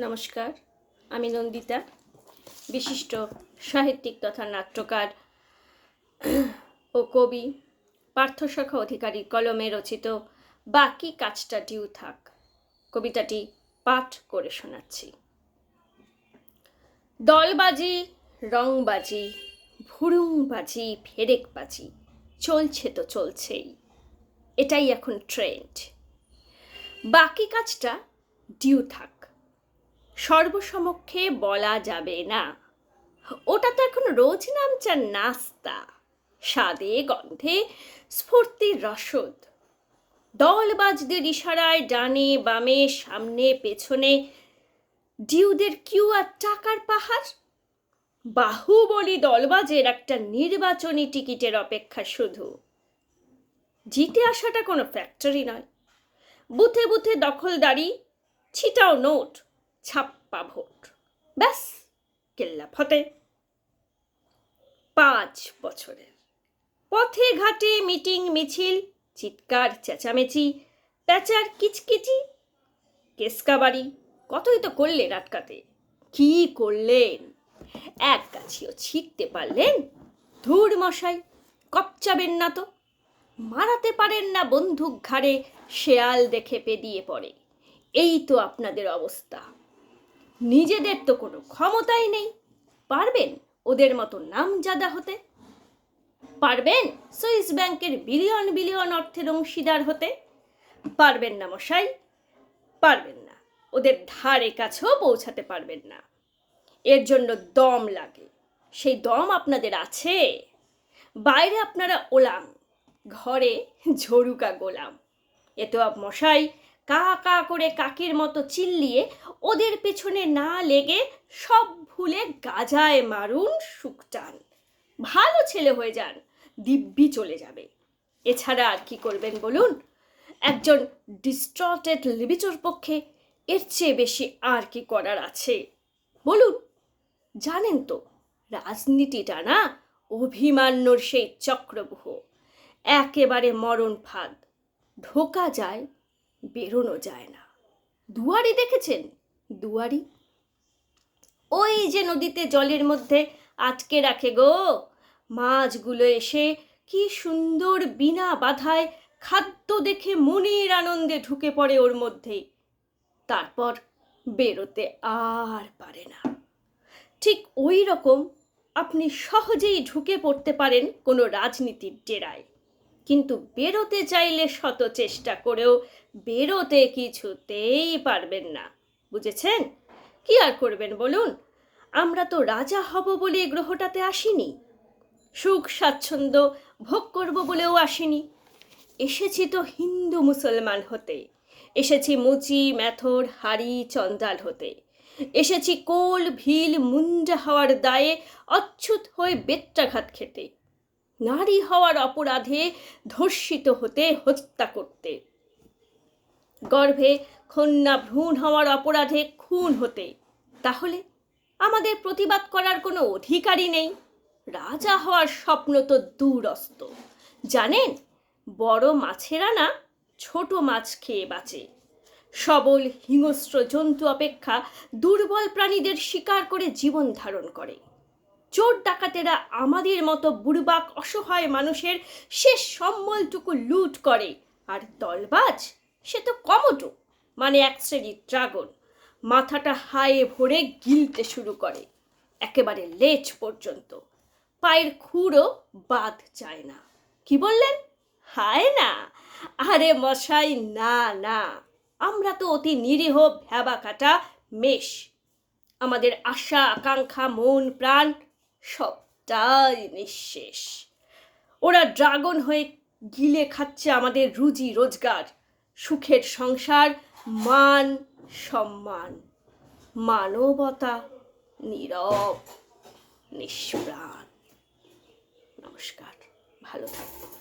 নমস্কার, আমি নন্দিতা, বিশিষ্ট সাহিত্যিক তথা নাট্যকার ও কবি, পার্থশাখা অধিকারী কলমে রচিত বাকি কাজটা ডিউ থাক। কবিতাটি পাঠ করে শোনাচ্ছি। দলবাজি, রংবাজি, ভুরুংবাজি, ফেরেকবাজি, চলছে তো চলছেই। এটাই এখন ট্রেন্ড বাকি কাজটা ডিউ থাক। সর্বসমক্ষে বলা যাবে না। ওটা তো এখন রোজ নামচার নাস্তা। স্বাদে, গন্ধে, স্ফূর্তির রসদ। দলবাজদের ইশারায় ডানে বামে, সামনে পেছনে, ডিউদের কিউ আর টাকার পাহাড়? বাহুবলী দলবাজের একটা নির্বাচনী টিকিটের অপেক্ষা শুধু। জিতে আসাটা কোনো ফ্যাক্টরি নয়। বুথে বুথে দখলদারি, ছিটাও নোট। ছাপ্পা ভোট। ব্যাস, কেল্লা ফতে। পাঁচ বছরের। পথে ঘাটে মিটিং মিছিল, চিৎকার চেঁচামেচি, প্যাচার কিচকিচি। কেসকাবাড়ি কতই তো করলেন আটকাতে কি করলেন? এক গাছিও ছিটতে পারলেন? ধুর মশাই, কপচাবেন না তো। মারাতে পারেন না বন্দুক ঘাড়ে, শেয়াল দেখে পেদিয়ে পড়ে। এই তো আপনাদের অবস্থা। নিজেদের তো কোনো ক্ষমতাই নেই। পারবেন ওদের মতো নাম জাদা হতে? পারবেন সুইস ব্যাংকের বিলিয়ন বিলিয়ন অর্থের অংশীদার হতে? পারবেন না মশাই, পারবেন না। ওদের ধারে কাছেও পৌঁছাতে পারবেন না। এর জন্য দম লাগে। সেই দম আপনাদের আছে। বাইরে আপনারা ওলাম, ঘরে ঝরুকা গোলাম। এ তো মশাই কা কা করে কাকের মতো চিল্লিয়ে ওদের পেছনে না লেগে সব ভুলে গাজায় মারুন সুকটান ভালো ছেলে হয়ে যান, দিব্যি চলে যাবে। এছাড়া আর কি করবেন বলুন? একজন ডিস্ট্রটেড লিবিটোর পক্ষে এর চেয়ে বেশি আর কি করার আছে? বলুন, জানেন তো, রাজনীতিটা না অভিমান্যর সেই চক্রবুহ। একেবারে মরণ ফাঁদ। ঢোকা যায় বেরোনো যায় না। দুয়ারি দেখেছেন? দুয়ারি? ওই যে নদীতে জলের মধ্যে আটকে রাখে গো। মাছগুলো এসে কি সুন্দর বিনা বাধায় খাদ্য দেখে মনের আনন্দে ঢুকে পড়ে ওর মধ্যেই। তারপর বেরোতে আর পারে না। ঠিক ওই রকম আপনি সহজেই ঢুকে পড়তে পারেন কোনো রাজনীতির ডেরায়। কিন্তু বেরোতে চাইলে শত চেষ্টা করেও বেরোতে কিছুতেই পারবেন না, বুঝেছেন? কি আর করবেন বলুন? আমরা তো রাজা হব বলে গ্রহটাতে আসিনি। সুখ, স্বাচ্ছন্দ্য ভোগ করব বলেও আসিনি। এসেছি তো হিন্দু মুসলমান হতে। এসেছি মুচি, ম্যাথর, হাড়ি চন্দাল হতে। এসেছি কোল, ভিল, মুন্ডা হওয়ার দায়ে অচ্ছুত হয়ে বেত্রাঘাত খেতে। নারী হওয়ার অপরাধে ধর্ষিত হতে হত্যা করতে। গর্ভে কন্যা ভ্রূণ হওয়ার অপরাধে খুন হতে। তাহলে আমাদের প্রতিবাদ করার কোনো অধিকারই নেই। রাজা হওয়ার স্বপ্ন তো দূরস্ত। জানেন, বড় মাছেরা না ছোট মাছ খেয়ে বাঁচে। সবল হিংস্র জন্তু অপেক্ষা দুর্বল প্রাণীদের শিকার করে জীবন ধারণ করে। চোর ডাকাতেরা আমাদের মতো বুড়বাক অসহায় মানুষের শেষ সম্বলটুকু লুট করে। আর দলবাজ, সে তো কমটো মানে এক শ্রেণির ড্রাগন। মাথাটা হায়ে ভরে গিলতে শুরু করে, একেবারে লেজ পর্যন্ত। পায়ের খুঁড়ো বাদ যায় না। কি বললেন? হায় না! আরে মশাই, না না। আমরা তো অতি নিরীহ ভ্যাবা কাটা মেষ। আমাদের আশা, আকাঙ্ক্ষা, মন, প্রাণ সবটাই নিঃশেষ। ওরা ড্রাগন হয়ে গিলে খাচ্ছে আমাদের রুজি রোজগার, সুখের সংসার, মান সম্মান, মানবতা নীরব, নিষ্প্রাণ। নমস্কার, ভালো থাকবেন।